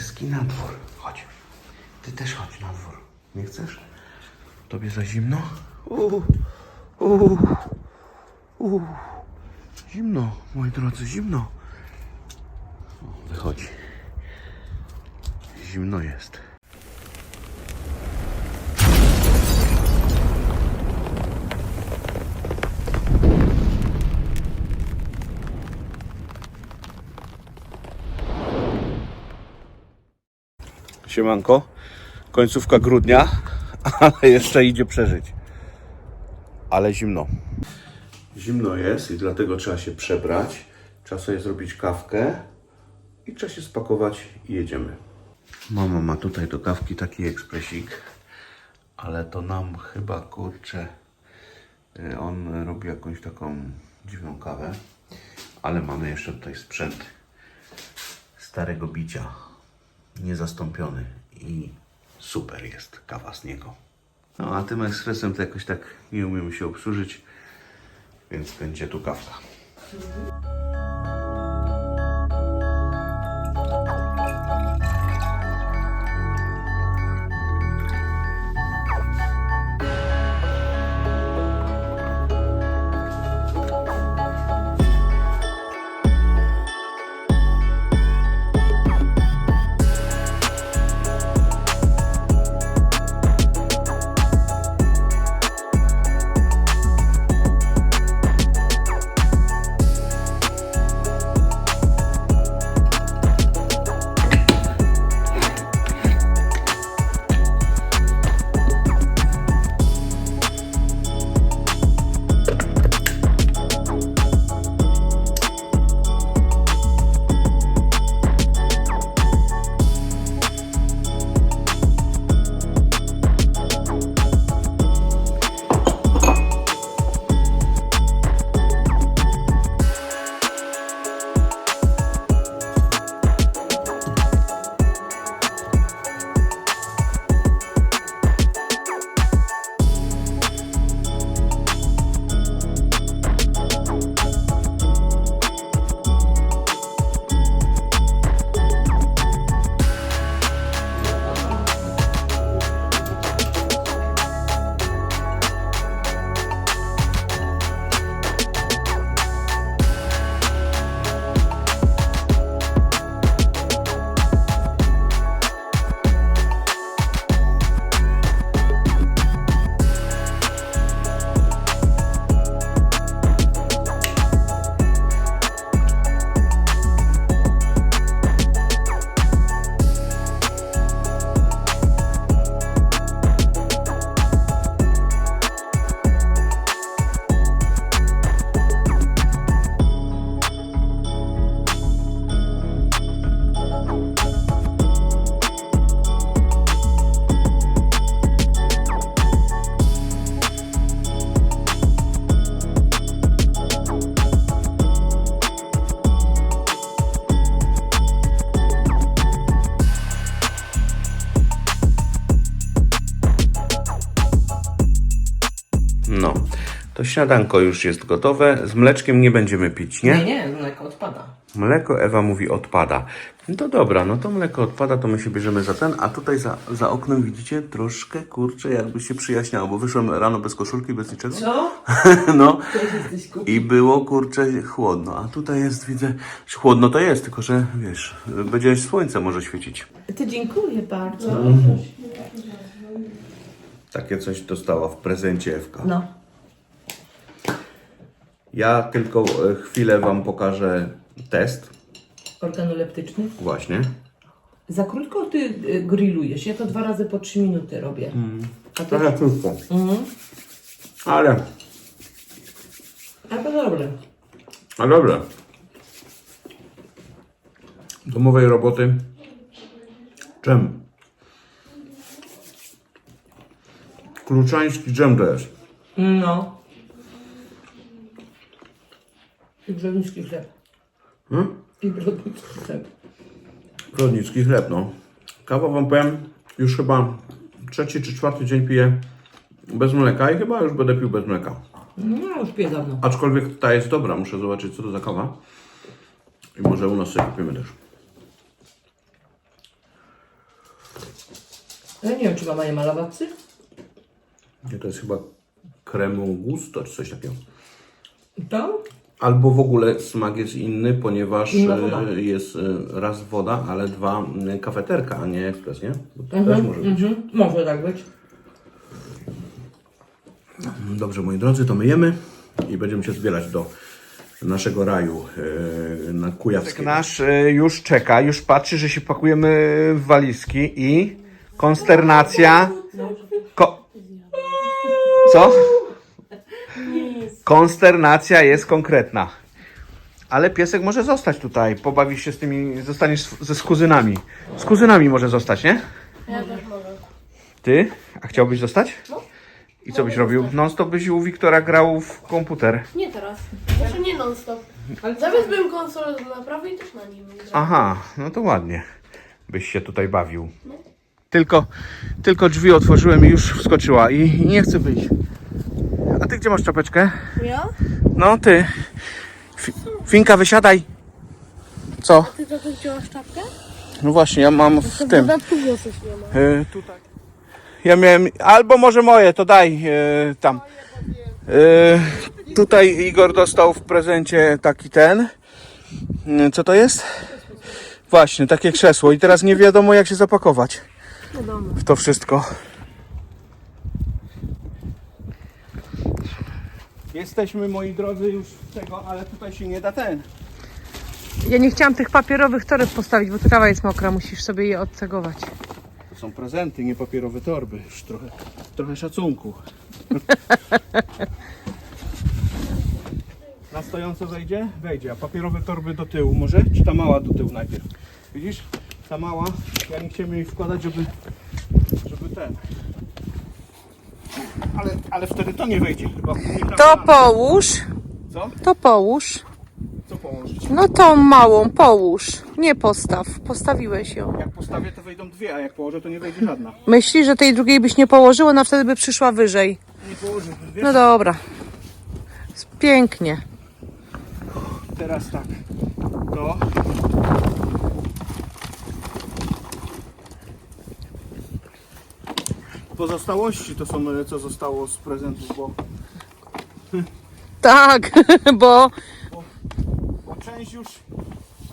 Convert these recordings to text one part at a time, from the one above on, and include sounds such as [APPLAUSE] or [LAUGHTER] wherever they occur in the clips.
Pieski na dwór. Chodź. Ty też chodź na dwór. Nie chcesz? Tobie za zimno? Uuu, uuu, uuu. Zimno, moi drodzy, zimno. Wychodzi. Zimno jest. Siemanko. Końcówka grudnia, [LAUGHS] ale jeszcze idzie przeżyć. Ale zimno. Zimno jest i dlatego trzeba się przebrać. Trzeba sobie zrobić kawkę i trzeba się spakować i jedziemy. Mama ma tutaj do kawki taki ekspresik, ale to nam chyba kurczę. y, On robi jakąś taką dziwną kawę, ale mamy jeszcze tutaj sprzęt starego bicia niezastąpiony i super jest kawa z niego. No a tym ekspresem to jakoś tak nie umiemy się obsłużyć, więc będzie tu kawka. Śniadanko już jest gotowe. Z mleczkiem nie będziemy pić, nie? Nie, nie, mleko odpada. Mleko Ewa mówi odpada. No to dobra, no to mleko odpada, to my się bierzemy za ten, a tutaj za, za oknem widzicie troszkę, kurczę, jakby się przyjaśniało, bo wyszłem rano bez koszulki, bez niczego. Co? [LAUGHS] No i było, kurczę, chłodno, a tutaj jest, widzę, chłodno to jest, tylko że, wiesz, będzie słońce może świecić. To dziękuję bardzo. Takie coś dostała w prezencie Ewka. No. Ja tylko e, chwilę Wam pokażę test, Organoleptyczny. właśnie. Za krótko ty y, grillujesz. Ja to dwa razy po trzy minuty robię. A ty? Trochę krótko, Mhm. ale, A to dobre. ale dobre. Domowej roboty. Dżem. Kluczański dżem to jest. No. I brodnicki chleb. Hmm? I brodnicki chleb. Brodnicki chleb, no. Kawa wam powiem, już chyba trzeci czy czwarty dzień piję bez mleka i chyba już będę pił bez mleka. No, już piję dawno. Aczkolwiek ta jest dobra, muszę zobaczyć co to za kawa. I może u nas sobie kupimy też. Ja nie wiem, czy mama nie ma lawacy. Nie, to jest chyba kremu gusto czy coś takiego. Tam? Albo w ogóle smak jest inny, ponieważ Inna woda. e, jest e, raz woda, ale dwa e, kafeterka, a nie ekspres, nie? Bo to też może być. Mhm. Może tak być. Dobrze, moi drodzy, to myjemy i będziemy się zbierać do naszego raju e, na Kujawskiego. Nasz e, już czeka, już patrzy, że się pakujemy w walizki i konsternacja... Ko... Co? Konsternacja jest konkretna. Ale piesek może zostać tutaj, pobawisz się z tymi, zostaniesz ze z kuzynami. Z kuzynami może zostać, nie? Ja też mogę. Ty? A chciałbyś zostać? I co byś robił? Non stop byś u Wiktora grał w komputer. Nie teraz. Znaczy nie non stop. Zawiózłbym konsolę do naprawy i też na nim grałem. Aha, no to ładnie. Byś się tutaj bawił. Tylko, tylko drzwi otworzyłem i już wskoczyła i, i nie chce wyjść. Gdzie masz czapeczkę? Ja? No ty. Fi, Finka, wysiadaj. Co? Ty to wziąłeś czapkę? No właśnie, ja mam w tym. E, tutaj. Ja miałem, albo może moje, to daj e, tam. E, tutaj Igor dostał w prezencie taki ten. E, Co to jest? Właśnie, takie krzesło. I teraz nie wiadomo jak się zapakować w to wszystko. Jesteśmy, moi drodzy, już tego, ale tutaj się nie da ten. Ja nie chciałam tych papierowych toreb postawić, bo trawa jest mokra, musisz sobie je odcegować. To są prezenty, nie papierowe torby. Już trochę, trochę szacunku. [LAUGHS] Na stojąco wejdzie? Wejdzie. A papierowe torby do tyłu może? Czy ta mała do tyłu najpierw? Widzisz? Ta mała, ja nie chciałem jej wkładać, żeby, żeby ten. Ale, ale wtedy to nie wejdzie chyba. Nie To ta- połóż, Co? to połóż. Co? No tą małą połóż. Nie postaw. Postawiłeś ją. Jak postawię, to wejdą dwie, a jak położę, to nie wejdzie żadna. Myślisz, że tej drugiej byś nie położył, ona wtedy by przyszła wyżej. Nie położę. Wiesz? No dobra. Pięknie. Teraz tak. To. Pozostałości to są e, co zostało z prezentów, bo, Tak, [LAUGHS] bo bo część już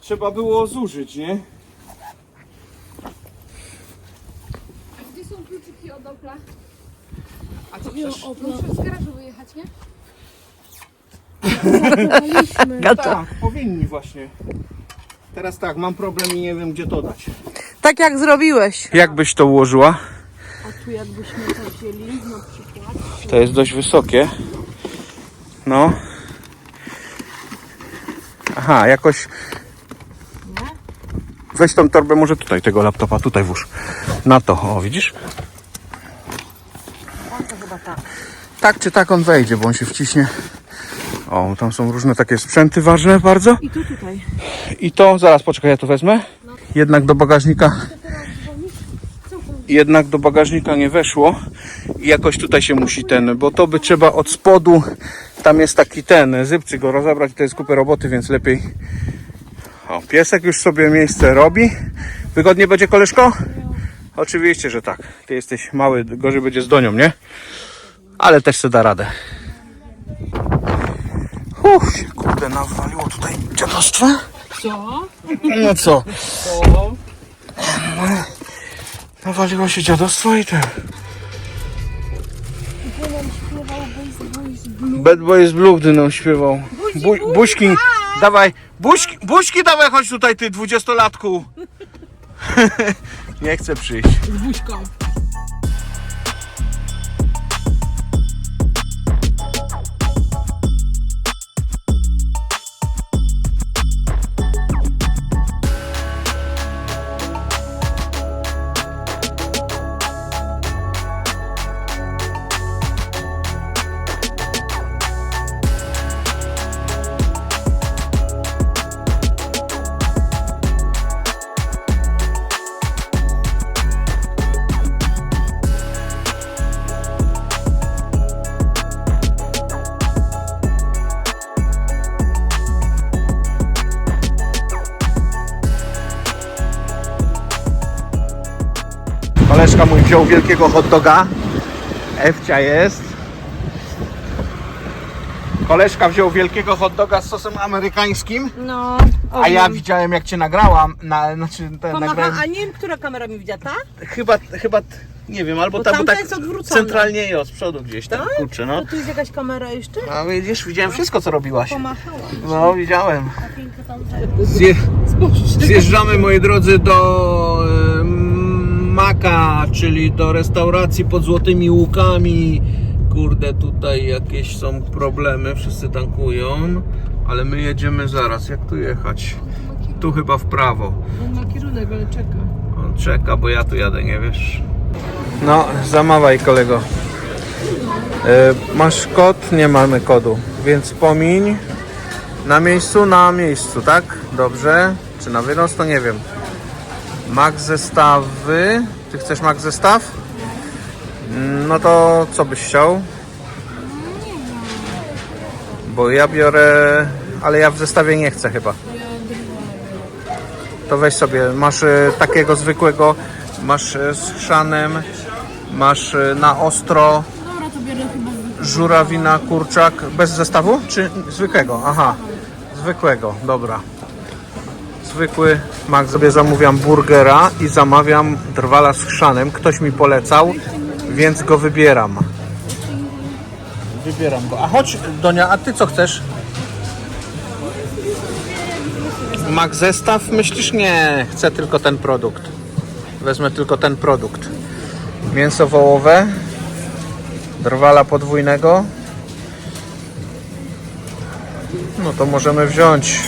trzeba było zużyć, nie? Gdzie są kluczyki od Opla? A co Muszę z garażu wyjechać, nie? [LAUGHS] Tak, powinni właśnie. Teraz tak, mam problem i nie wiem gdzie to dać. tak jak zrobiłeś. Jak byś to ułożyła? Tu jakbyśmy to wzięli na przykład. To jest dość wysokie. No. Aha, jakoś. Weź tą torbę może tutaj, tego laptopa, tutaj włóż. Na to, o widzisz? Tak czy tak on wejdzie, bo on się wciśnie. O, tam są różne takie sprzęty ważne bardzo. I tu tutaj. I to, zaraz poczekaj, ja to wezmę. Jednak do bagażnika. Jednak do bagażnika nie weszło. I jakoś tutaj się musi ten, bo to by trzeba od spodu. Tam jest taki ten, zybcy go rozebrać, to jest kupę roboty, więc lepiej. O, piesek już sobie miejsce robi. Wygodnie będzie koleżko? Oczywiście, że tak. Ty jesteś mały, gorzej będzie z donią, nie? Ale też se da radę. Uff, się kurde nawaliło tutaj dziadostwa. Co? No co? Co? Nawaliło się dziadostwo i ten. Bad Boys Blue, gdy nam śpiewał. Bu, buźki, dawaj, buźki, buźki dawaj, chodź tutaj ty dwudziestolatku. [LAUGHS] Nie chcę przyjść. Z buźką. Wziął wielkiego hot doga. Ewcia jest. Koleżka wziął wielkiego hot doga z sosem amerykańskim. No, A ja widziałem jak cię nagrałam, na, znaczy ten, Pomacha, nagrałem, a nie wiem, która kamera mi widziała, ta? chyba, chyba, t- nie wiem, albo Bo ta, bo tamta tak jest odwrócona. centralnie i od przodu gdzieś tam, Tak? kurczę, no. To tu jest jakaś kamera jeszcze? A widzisz, widziałem wszystko co robiłaś. Pomachała. No, widziałem. Zje, zjeżdżamy, moi drodzy, do e, Maka, czyli do restauracji pod Złotymi Łukami. Kurde, tutaj jakieś są problemy, wszyscy tankują, ale my jedziemy zaraz. Jak tu jechać? Tu chyba w prawo. On ma kierunek, ale czeka. On czeka, bo ja tu jadę, nie wiesz. No, zamawaj kolego. E, masz kod? Nie mamy kodu, więc pomiń. Na miejscu? Na miejscu, tak? Dobrze. Czy na wynos? To nie wiem. Max zestawy. Ty chcesz max zestaw? No to co byś chciał? Bo ja biorę, ale ja w zestawie nie chcę chyba. To weź sobie, masz e, takiego zwykłego, masz e, z chrzanem, masz e, na ostro, Dobra, to biorę chyba żurawina, kurczak, bez zestawu, czy zwykłego? Aha, zwykłego, dobra. Zwykły, Max sobie zamówiam burgera i zamawiam drwala z chrzanem, ktoś mi polecał, więc go wybieram. Wybieram go. A chodź Donia, a ty co chcesz? Max zestaw? Myślisz? Nie, chcę tylko ten produkt. Wezmę tylko ten produkt. Mięso wołowe, drwala podwójnego. No to możemy wziąć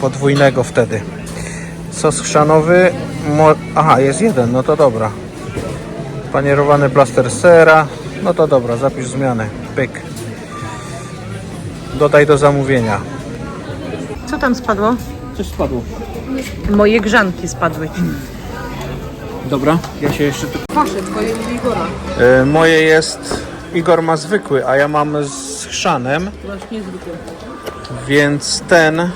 podwójnego wtedy. Sos chrzanowy. Mo- Aha, jest jeden, no to dobra. Panierowany plaster sera. No to dobra, zapisz zmianę. Pyk. Dodaj do zamówienia. Co tam spadło? Coś spadło. Moje grzanki spadły. Dobra, ja się jeszcze tu... Wasze, twoje i Igora. E, moje jest... Igor ma zwykły, a ja mam z chrzanem, Masz niezwykle. więc ten...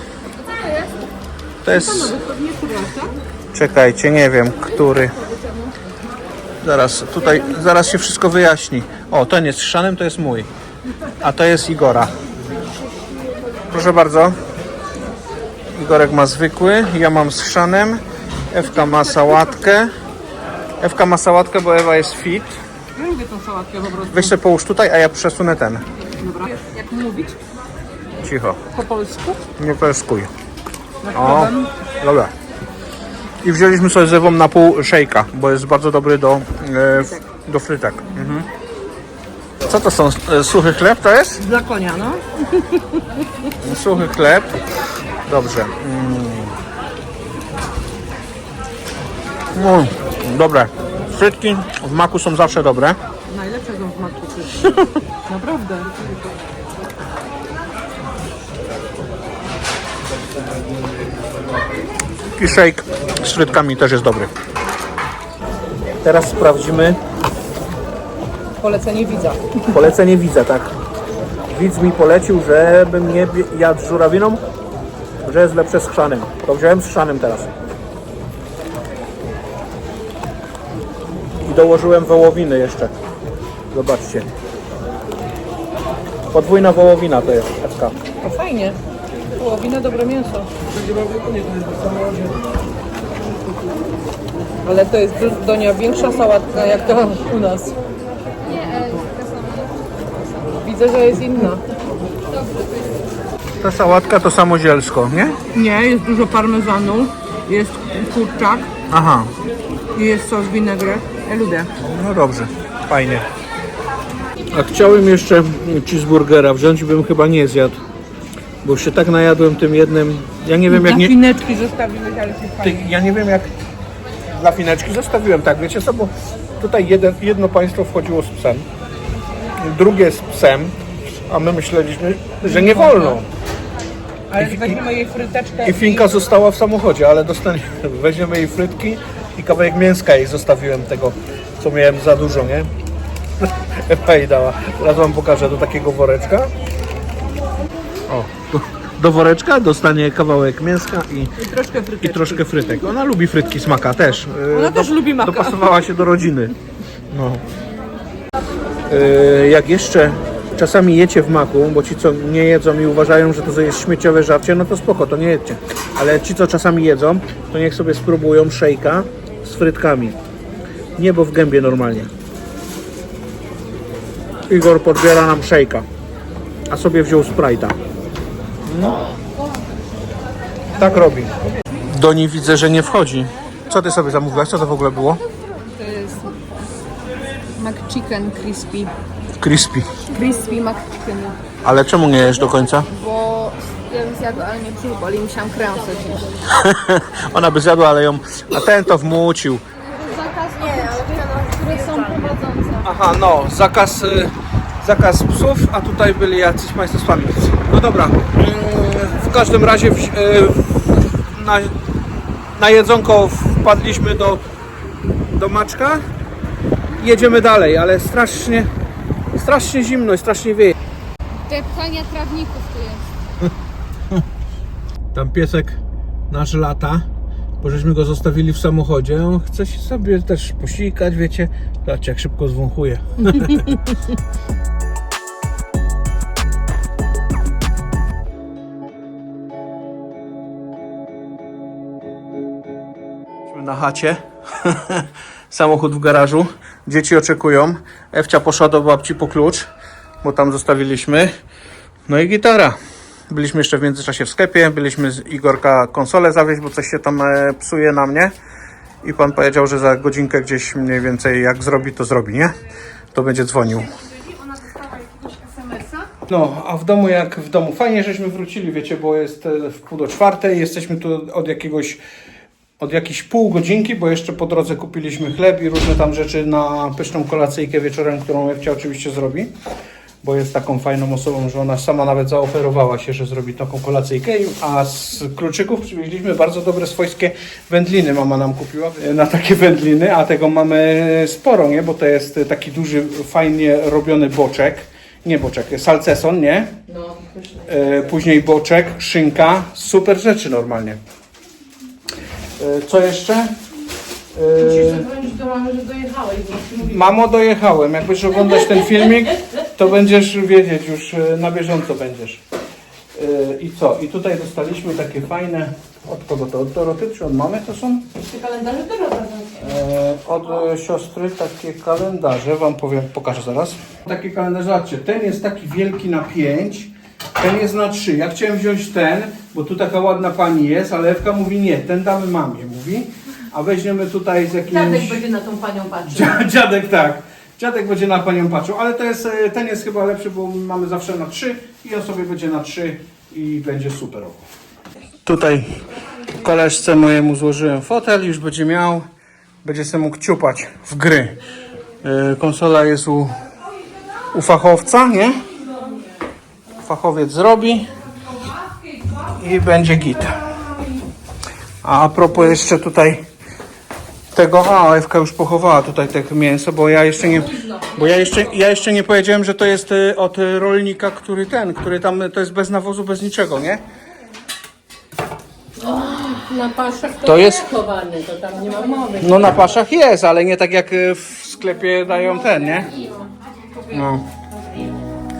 To jest... Czekajcie, nie wiem, który. Zaraz, tutaj, zaraz się wszystko wyjaśni. O, ten jest z chrzanem, to jest mój. A to jest Igora. Proszę bardzo. Igorek ma zwykły, ja mam z chrzanem. Ewka ma sałatkę. Ewka ma sałatkę, bo Ewa jest fit. Ja lubię tą sałatkę po prostu. Weź sobie połóż tutaj, a ja przesunę ten. Dobra. Jak mówić? Cicho. Po polsku? Nie peskuj. O, dobra. I wzięliśmy sobie z Ewą na pół szejka, bo jest bardzo dobry do, e, do frytek. Mhm. Co to są? E, Suchy chleb to jest? Dla konia, no. Suchy chleb. Dobrze. Mm. Mm, dobre. Frytki w maku są zawsze dobre. Najlepsze są w maku. [LAUGHS] Naprawdę. I shake z frytkami też jest dobry. Teraz sprawdzimy Polecenie widza. Polecenie widza, tak. Widz mi polecił, żebym nie jadł z żurawiną, że jest lepsze z chrzanem. To wziąłem z chrzanem teraz. I dołożyłem wołowiny jeszcze. Zobaczcie. Podwójna wołowina to jest FK. O fajnie. Połowina dobre mięso. Ale to jest do- Donia większa sałatka jak to u nas. Widzę, że jest inna. Ta sałatka to samodzielsko, nie? Nie, jest dużo parmezanu, jest kurczak Aha, i jest sos vinaigrette. Ja lubię. no dobrze, fajnie. A chciałem jeszcze cheeseburgera wziąć, bym chyba nie zjadł. Bo się tak najadłem tym jednym. Ja nie wiem jak nie. fineczki zostawiłeś, ale się Ty, fajnie. ja nie wiem jak dla fineczki zostawiłem tak, wiecie co, bo tutaj jeden, jedno państwo wchodziło z psem, drugie z psem, a my myśleliśmy, że nie wolno. Ale weźmiemy jej fryteczkę I finka została w samochodzie, ale dostanie, [LAUGHS] weźmiemy jej frytki i kawałek mięska jej zostawiłem tego, co miałem za dużo, nie? [LAUGHS] Ewa jej dała. Teraz wam pokażę do takiego woreczka. O, do woreczka, dostanie kawałek mięska i, I troszkę fryteczki. i troszkę frytek. Ona lubi frytki smaka też. Ona też lubi maka. Dopasowała się do rodziny. No. E, Jak jeszcze czasami jecie w maku, bo ci co nie jedzą i uważają, że to jest śmieciowe żarcie, no to spoko, to nie jedźcie. Ale ci co czasami jedzą, to niech sobie spróbują szejka z frytkami. Niebo w gębie normalnie. Igor podbiera nam szejka, a sobie wziął Sprite'a. No. Tak robi. Do niej widzę, że nie wchodzi. Co ty sobie zamówiłaś? Co to w ogóle było? To jest McChicken crispy. Crispy. Crispy McChicken. Ale czemu nie jesz do końca? Bo ja bym zjadła, ale mnie brzuch boli, musiałam kręsę wziąć. [LAUGHS] Ona by zjadła, ale ją... A ten to wmucił. Zakaz nie, które są prowadzące. Aha, no, zakaz, y, zakaz psów, a tutaj byli jacyś państwo z. No dobra, mm, w każdym razie w, y, na, na jedzonko wpadliśmy do, do Maczka. Jedziemy dalej, ale strasznie, strasznie zimno i strasznie wieje. Te pchania trawników tu jest. Tam piesek nasz lata, bo żeśmy go zostawili w samochodzie. On chce się sobie też posikać, wiecie. Zobaczcie, jak szybko zwąchuje. [LAUGHS] Na chacie. [LAUGHS] Samochód w garażu. Dzieci oczekują. Ewcia poszła do babci po klucz, bo tam zostawiliśmy. No i gitara. Byliśmy jeszcze w międzyczasie w sklepie, byliśmy z Igorka konsolę zawieźć, bo coś się tam e, psuje na mnie. I pan powiedział, że za godzinkę gdzieś mniej więcej jak zrobi, to zrobi, nie? To będzie dzwonił. No, a w domu jak w domu. Fajnie, żeśmy wrócili, wiecie, bo jest e, w pół do czwartej. Jesteśmy tu od jakiegoś, od jakiejś pół godzinki, bo jeszcze po drodze kupiliśmy chleb i różne tam rzeczy na pyszną kolacyjkę wieczorem, którą Ewcia oczywiście zrobi. Bo jest taką fajną osobą, że ona sama nawet zaoferowała się, że zrobi taką kolacyjkę. A z kluczyków przywieźliśmy bardzo dobre swojskie wędliny. Mama nam kupiła e, na takie wędliny, a tego mamy sporo, nie? Bo to jest taki duży, fajnie robiony boczek. Nie boczek, salceson, nie? No. E, później boczek, szynka, super rzeczy normalnie. E, co jeszcze? Musisz zadzwonić do mamy, że dojechałeś, mamo, dojechałem. Jak będziesz oglądać ten filmik, to będziesz wiedzieć już, e, na bieżąco będziesz. E, I co? I tutaj dostaliśmy takie fajne, od kogo to? Od Doroty czy od mamy to są? te kalendarze. E, od e, siostry takie kalendarze, wam powiem, pokażę zaraz. Takie kalendarze, zobaczcie, ten jest taki wielki na 5, ten jest na 3. Ja chciałem wziąć ten, bo tu taka ładna pani jest, ale Ewka mówi nie, ten damy mamie, mówi. A weźmiemy tutaj z jakimś... Dziadek będzie na tą panią patrzył. Dzia- Dziadek tak. Dziadek będzie na panią patrzył, ale to jest, e, ten jest chyba lepszy, bo mamy zawsze na 3 i on sobie będzie na 3 i będzie superowo. Tutaj koleżce mojemu złożyłem fotel, już będzie miał, będzie sobie mógł ciupać w gry. E, Konsola jest u, u fachowca, nie? Fachowiec zrobi i będzie git. A propos jeszcze tutaj tego, a Ewka już pochowała tutaj te mięso, bo ja jeszcze nie, bo ja jeszcze, ja jeszcze nie powiedziałem, że to jest y, od y, rolnika, który ten, który tam, y, to jest bez nawozu, bez niczego, nie? Na paszach to, To jest- chowany, to tam nie ma mowy. No na paszach jest, ale nie tak jak y, w sklepie dają ten, nie? No.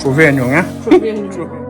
Człowieniu, nie? Człowiek- [LAUGHS]